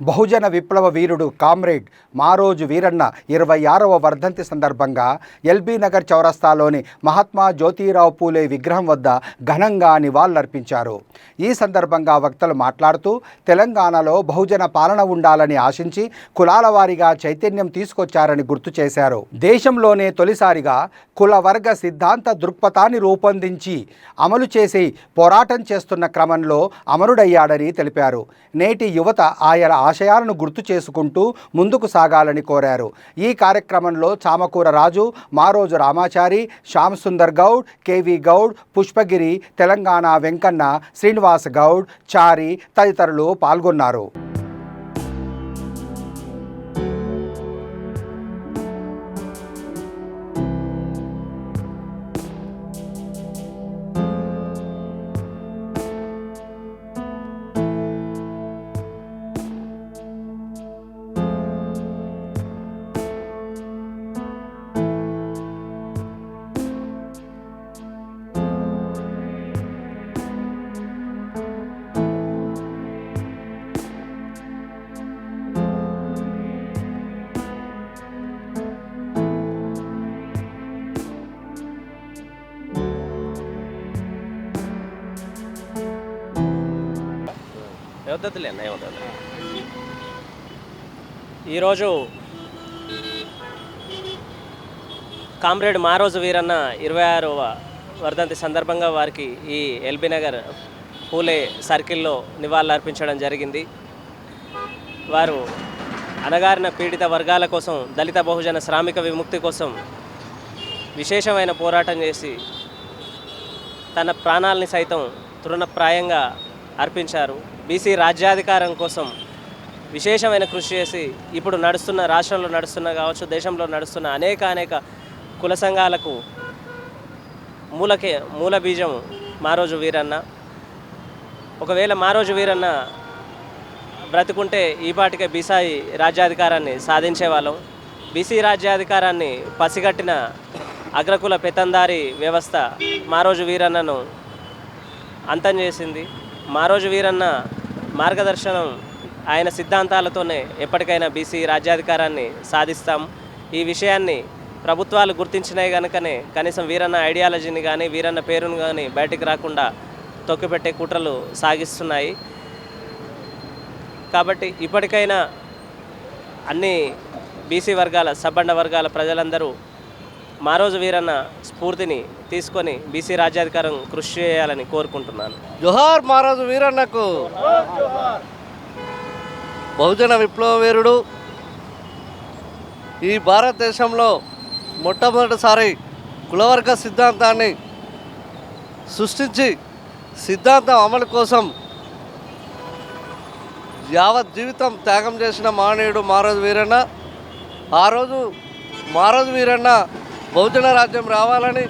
బహుజన విప్లవ వీరుడు కామ్రేడ్ మారోజు వీరన్న ఇరవై ఆరవ వర్ధంతి సందర్భంగా ఎల్బీ నగర్ చౌరస్తాలోని మహాత్మా జ్యోతిరావు పూలే విగ్రహం వద్ద ఘనంగా నివాళులర్పించారు. ఈ సందర్భంగా వక్తలు మాట్లాడుతూ తెలంగాణలో బహుజన పాలన ఉండాలని ఆశించి కులాల వారీగా చైతన్యం తీసుకొచ్చారని గుర్తు చేశారు. దేశంలోనే తొలిసారిగా కుల వర్గ సిద్ధాంత దృక్పథాన్ని రూపొందించి అమలు చేసి పోరాటం చేస్తున్న క్రమంలో అమరుడయ్యాడని తెలిపారు. నేటి యువత ఆయన ఆశయాలను గుర్తు చేసుకుంటూ ముందుకు సాగాలని కోరారు. ఈ కార్యక్రమంలో చామకూర రాజు మారోజు రామాచారి శ్యామ్ సుందర్ గౌడ్ కేవి గౌడ్ పుష్పగిరి తెలంగాణ వెంకన్న శ్రీనివాస్ గౌడ్ చారి తదితరులు పాల్గొన్నారు. వద్దతులే అన్న? ఈరోజు కామ్రేడ్ మారోజు వీరన్న ఇరవై ఆరవ వర్ధంతి సందర్భంగా వారికి ఈ ఎల్బీ నగర్ పూలే సర్కిల్లో నివాళులర్పించడం జరిగింది. వారు అణగారిన పీడిత వర్గాల కోసం దళిత బహుజన శ్రామిక విముక్తి కోసం విశేషమైన పోరాటం చేసి తన ప్రాణాలని సైతం తృణప్రాయంగా అర్పించారు. బీసీ రాజ్యాధికారం కోసం విశేషమైన కృషి చేసి ఇప్పుడు నడుస్తున్న రాష్ట్రంలో నడుస్తున్న కావచ్చు దేశంలో నడుస్తున్న అనేక అనేక కుల సంఘాలకు మూలకే మూల బీజం మారోజు వీరన్న. ఒకవేళ మారోజు వీరన్న బ్రతుకుంటే ఈపాటికే బీసాయి రాజ్యాధికారాన్ని సాధించేవాళ్ళం బీసీ రాజ్యాధికారాన్ని పసిగట్టిన అగ్రకుల పెతందారి వ్యవస్థ మారోజు వీరన్నను అంతం చేసింది. మారోజు వీరన్న మార్గదర్శనం ఆయన సిద్ధాంతాలతోనే ఎప్పటికైనా బీసీ రాజ్యాధికారాన్ని సాధిస్తాం. ఈ విషయాన్ని ప్రభుత్వాలు గుర్తించినాయి కనుకనే కనీసం వీరన్న ఐడియాలజీని కానీ వీరన్న పేరును కానీ బయటికి రాకుండా తొక్కిపెట్టే కుట్రలు సాగిస్తున్నాయి. కాబట్టి ఇప్పటికైనా అన్ని బీసీ వర్గాల సబ్బండ వర్గాల ప్రజలందరూ మారోజు వీరన్న స్ఫూర్తిని తీసుకొని బీసీ రాజ్యాధికారం కృషి చేయాలని కోరుకుంటున్నాను. జోహార్ మారోజు వీరన్నకు బహుజన విప్లవ వీరుడు ఈ భారతదేశంలో మొట్టమొదటిసారి కులవర్గ సిద్ధాంతాన్ని సృష్టించి సిద్ధాంతం అమలు కోసం యావత్ జీవితం త్యాగం చేసిన మహనీయుడు మారోజు వీరన్న. ఆ రోజు మారోజు వీరన్న బహుజన రాజ్యం రావాలని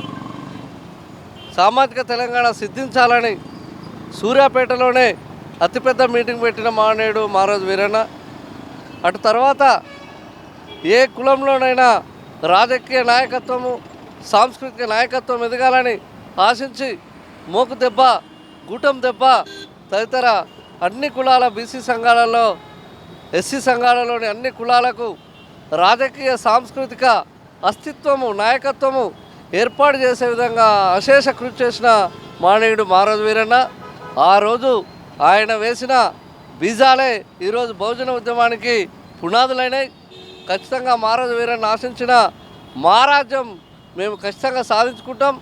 సామాజిక తెలంగాణ సిద్ధించాలని సూర్యాపేటలోనే అతిపెద్ద మీటింగ్ పెట్టిన మానేయుడు మహారాజు వీరన్న. అటు తర్వాత ఏ కులంలోనైనా రాజకీయ నాయకత్వము సాంస్కృతిక నాయకత్వం ఎదగాలని ఆశించి మోకు దెబ్బ గూటం దెబ్బ తదితర అన్ని కులాల బీసీ సంఘాలలో ఎస్సీ సంఘాలలోని అన్ని కులాలకు రాజకీయ సాంస్కృతిక అస్తిత్వము నాయకత్వము ఏర్పాటు చేసే విధంగా అశేష కృషి చేసిన మానవుడు మారోజు వీరన్న. ఆ రోజు ఆయన వేసిన బీజాలే ఈరోజు బహుజన ఉద్యమానికి పునాదులైనవి ఖచ్చితంగా మారోజు వీరన్న ఆశించిన మహారాజ్యం మేము ఖచ్చితంగా సాధించుకుంటాం.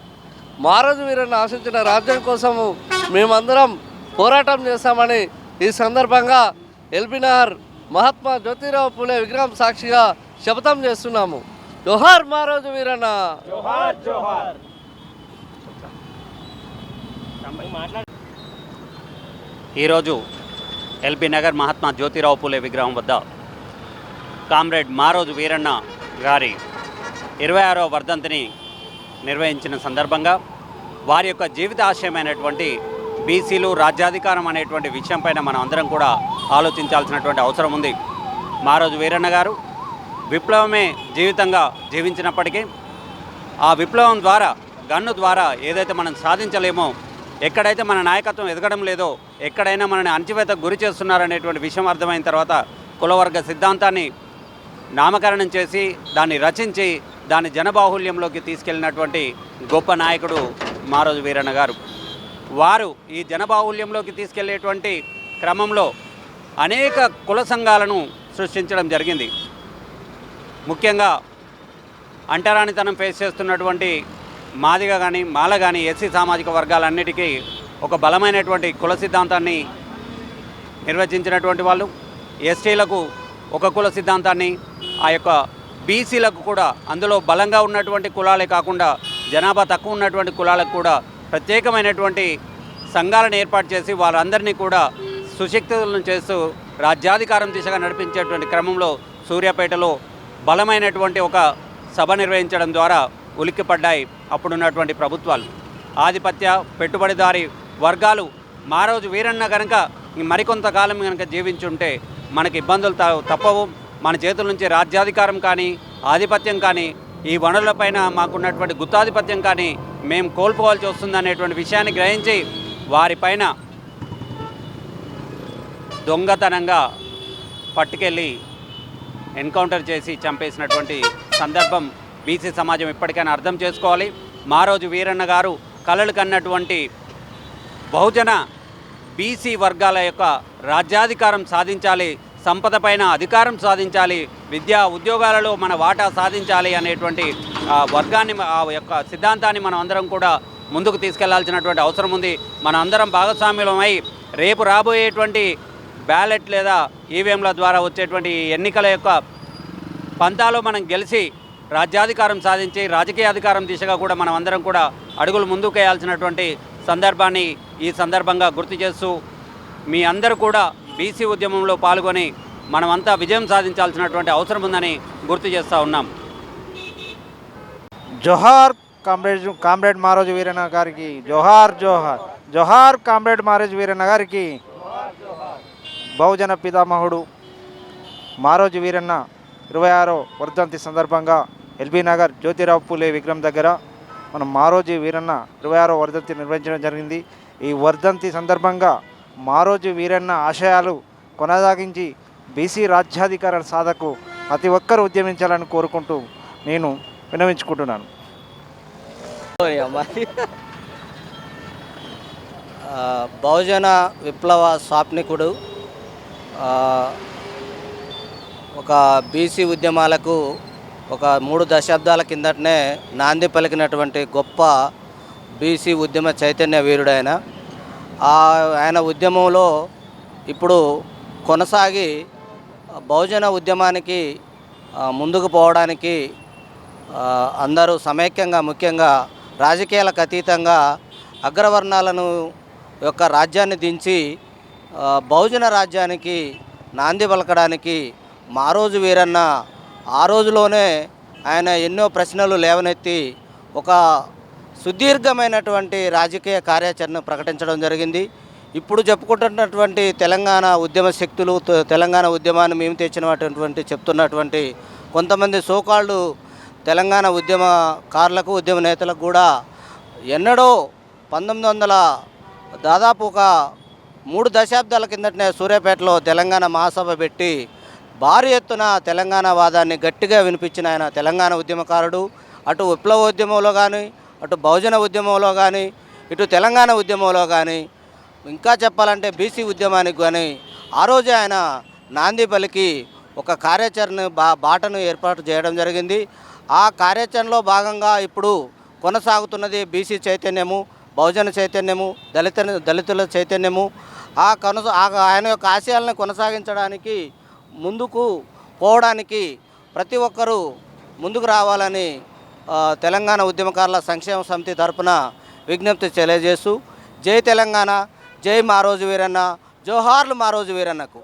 మారోజు వీరన్న ఆశించిన రాజ్యం కోసము మేమందరం పోరాటం చేస్తామని ఈ సందర్భంగా ఎల్బినార్ మహాత్మా జ్యోతిరావు పూలే విగ్రహం సాక్షిగా శపథం చేస్తున్నాము. జోహార్ మహారాజు వీరన్న ఈరోజు ఎల్బీ నగర్ మహాత్మా జ్యోతిరావు పూలే విగ్రహం వద్ద కామ్రేడ్ మారోజు వీరన్న గారి ఇరవై ఆరవ వర్ధంతిని నిర్వహించిన సందర్భంగా వారి యొక్క జీవిత ఆశయమైనటువంటి బీసీలు రాజ్యాధికారం అనేటువంటి విషయంపైన మనం అందరం కూడా ఆలోచించాల్సినటువంటి అవసరం ఉంది. మారోజు వీరన్న గారు విప్లవమే జీవితంగా జీవించినప్పటికీ ఆ విప్లవం ద్వారా గన్ను ద్వారా ఏదైతే మనం సాధించలేమో ఎక్కడైతే మన నాయకత్వం ఎదగడం లేదో ఎక్కడైనా మనని అణచివేతకు గురి చేస్తున్నారనేటువంటి విషయం అర్థమైన తర్వాత కులవర్గ సిద్ధాంతాన్ని నామకరణం చేసి దాన్ని రచించి దాన్ని జనబాహుల్యంలోకి తీసుకెళ్ళినటువంటి గొప్ప నాయకుడు మారోజు వీరన్న గారు. వారు ఈ జనబాహుల్యంలోకి తీసుకెళ్ళేటువంటి క్రమంలో అనేక కుల సంఘాలను సృష్టించడం జరిగింది. ముఖ్యంగా అంటరానితనం ఫేస్ చేస్తున్నటువంటి మాదిగ కానీ మాల కానీ ఎస్సీ సామాజిక వర్గాలన్నిటికీ ఒక బలమైనటువంటి కుల సిద్ధాంతాన్ని నిర్వచించినటువంటి వాళ్ళు ఎస్టీలకు ఒక కుల సిద్ధాంతాన్ని ఆ యొక్క బీసీలకు కూడా అందులో బలంగా ఉన్నటువంటి కులాలే కాకుండా జనాభా తక్కువ ఉన్నటువంటి కులాలకు కూడా ప్రత్యేకమైనటువంటి సంఘాలను ఏర్పాటు చేసి వారందరినీ కూడా సుశక్తులను చేస్తూ రాజ్యాధికారం దిశగా నడిపించేటువంటి క్రమంలో సూర్యాపేటలో బలమైనటువంటి ఒక సభ నిర్వహించడం ద్వారా ఉలిక్కిపడ్డాయి అప్పుడున్నటువంటి ప్రభుత్వాలు. ఆధిపత్య పెట్టుబడిదారి వర్గాలు మా రోజు వీరన్న కనుక మరికొంతకాలం కనుక జీవించుంటే మనకి ఇబ్బందులు త- తప్పవు. మన చేతుల నుంచి రాజ్యాధికారం కానీ ఆధిపత్యం కానీ ఈ వనరులపైన మాకున్నటువంటి గుత్తాధిపత్యం కానీ మేము కోల్పోవాల్సి వస్తుందనేటువంటి విషయాన్ని గ్రహించి వారిపైన దొంగతనంగా పట్టుకెళ్ళి ఎన్కౌంటర్ చేసి చంపేసినటువంటి సందర్భం బీసీ సమాజం ఇప్పటికైనా అర్థం చేసుకోవాలి. మారోజు వీరన్న గారు కలలు కన్నటువంటి బహుజన బీసీ వర్గాల యొక్క రాజ్యాధికారం సాధించాలి సంపద పైన అధికారం సాధించాలి విద్యా ఉద్యోగాలలో మన వాటా సాధించాలి అనేటువంటి ఆ, వర్గాన్ని ఆ యొక్క సిద్ధాంతాన్ని మనం అందరం కూడా ముందుకు తీసుకెళ్ళాల్సినటువంటి అవసరం ఉంది. మన అందరం భాగస్వామ్యులమై రేపు రాబోయేటువంటి బ్యాలెట్ లేదా ఈవీఎంల ద్వారా వచ్చేటువంటి ఎన్నికల యొక్క పంతాలో మనం గెలిచి రాజ్యాధికారం సాధించి రాజకీయ అధికారం దిశగా కూడా మనం అందరం కూడా అడుగులు ముందుకు వేయాల్సినటువంటి సందర్భాన్ని ఈ సందర్భంగా గుర్తు చేస్తూ మీ అందరూ కూడా బీసీ ఉద్యమంలో పాల్గొని మనమంతా విజయం సాధించాల్సినటువంటి అవసరం ఉందని గుర్తు చేస్తూ ఉన్నాం. జోహార్ కామ్రేడ్ కామ్రేడ్ మారోజు వీరన్న గారికి జోహార్ జోహార్ జోహార్ కామ్రేడ్ మారోజు వీరన్న గారికి బహుజన పితామహుడు మారోజు వీరన్న ఇరవై ఆరో వర్ధంతి సందర్భంగా ఎల్బీ నగర్ జ్యోతిరావు పూలే విగ్రహం దగ్గర మనం మారోజు వీరన్న ఇరవై ఆరో వర్ధంతి నిర్వహించడం జరిగింది. ఈ వర్ధంతి సందర్భంగా మారోజు వీరన్న ఆశయాలు కొనసాగించి బీసీ రాజ్యాధికార సాధకు ప్రతి ఒక్కరూ ఉద్యమించాలని కోరుకుంటూ నేను వినవించుకుంటున్నాను బహుజన విప్లవ స్వాప్నికుడు ఒక బీసీ ఉద్యమాలకు ఒక మూడు దశాబ్దాల కిందటనే నాంది పలికినటువంటి గొప్ప బీసీ ఉద్యమ చైతన్య వీరుడైన ఆ ఆయన ఉద్యమంలో ఇప్పుడు కొనసాగి బహుజన ఉద్యమానికి ముందుకు పోవడానికి అందరూ సమైక్యంగా ముఖ్యంగా రాజకీయాలకు అతీతంగా అగ్రవర్ణాలను యొక్క రాజ్యాన్ని దించి బహుజన రాజ్యానికి నాంది పలకడానికి మారోజు వీరన్న ఆ రోజులోనే ఆయన ఎన్నో ప్రశ్నలు లేవనెత్తి ఒక సుదీర్ఘమైనటువంటి రాజకీయ కార్యాచరణ ప్రకటించడం జరిగింది. ఇప్పుడు చెప్పుకుంటున్నటువంటి తెలంగాణ ఉద్యమ శక్తులు తెలంగాణ ఉద్యమాన్ని మేము తెచ్చినటువంటి చెప్తున్నటువంటి కొంతమంది సోకాళ్ళు తెలంగాణ ఉద్యమకారులకు ఉద్యమ నేతలకు కూడా ఎన్నడో పంతొమ్మిది వందల దాదాపు ఒక మూడు దశాబ్దాల కిందటనే సూర్యాపేటలో తెలంగాణ మహాసభ పెట్టి భారీ ఎత్తున తెలంగాణ వాదాన్ని గట్టిగా వినిపించిన ఆయన తెలంగాణ ఉద్యమకారుడు. అటు విప్లవోద్యమంలో కానీ అటు బహుజన ఉద్యమంలో కానీ ఇటు తెలంగాణ ఉద్యమంలో కానీ ఇంకా చెప్పాలంటే బీసీ ఉద్యమానికి కానీ ఆ రోజే ఆయన నాంది పలికి ఒక కార్యాచరణ బా బాటను ఏర్పాటు చేయడం జరిగింది. ఆ కార్యాచరణలో భాగంగా ఇప్పుడు కొనసాగుతున్నది బీసీ చైతన్యము. బహుజన చైతన్యము దళిత దళితుల చైతన్యము ఆ కొనస ఆయన యొక్క ఆశయాలను కొనసాగించడానికి ముందుకు పోవడానికి ప్రతి ఒక్కరూ ముందుకు రావాలని తెలంగాణ ఉద్యమకారుల సంక్షేమ సమితి తరపున విజ్ఞప్తి తెలియజేస్తూ జై తెలంగాణ జై మారోజు వీరన్న జోహార్లు మారోజు వీరన్నకు.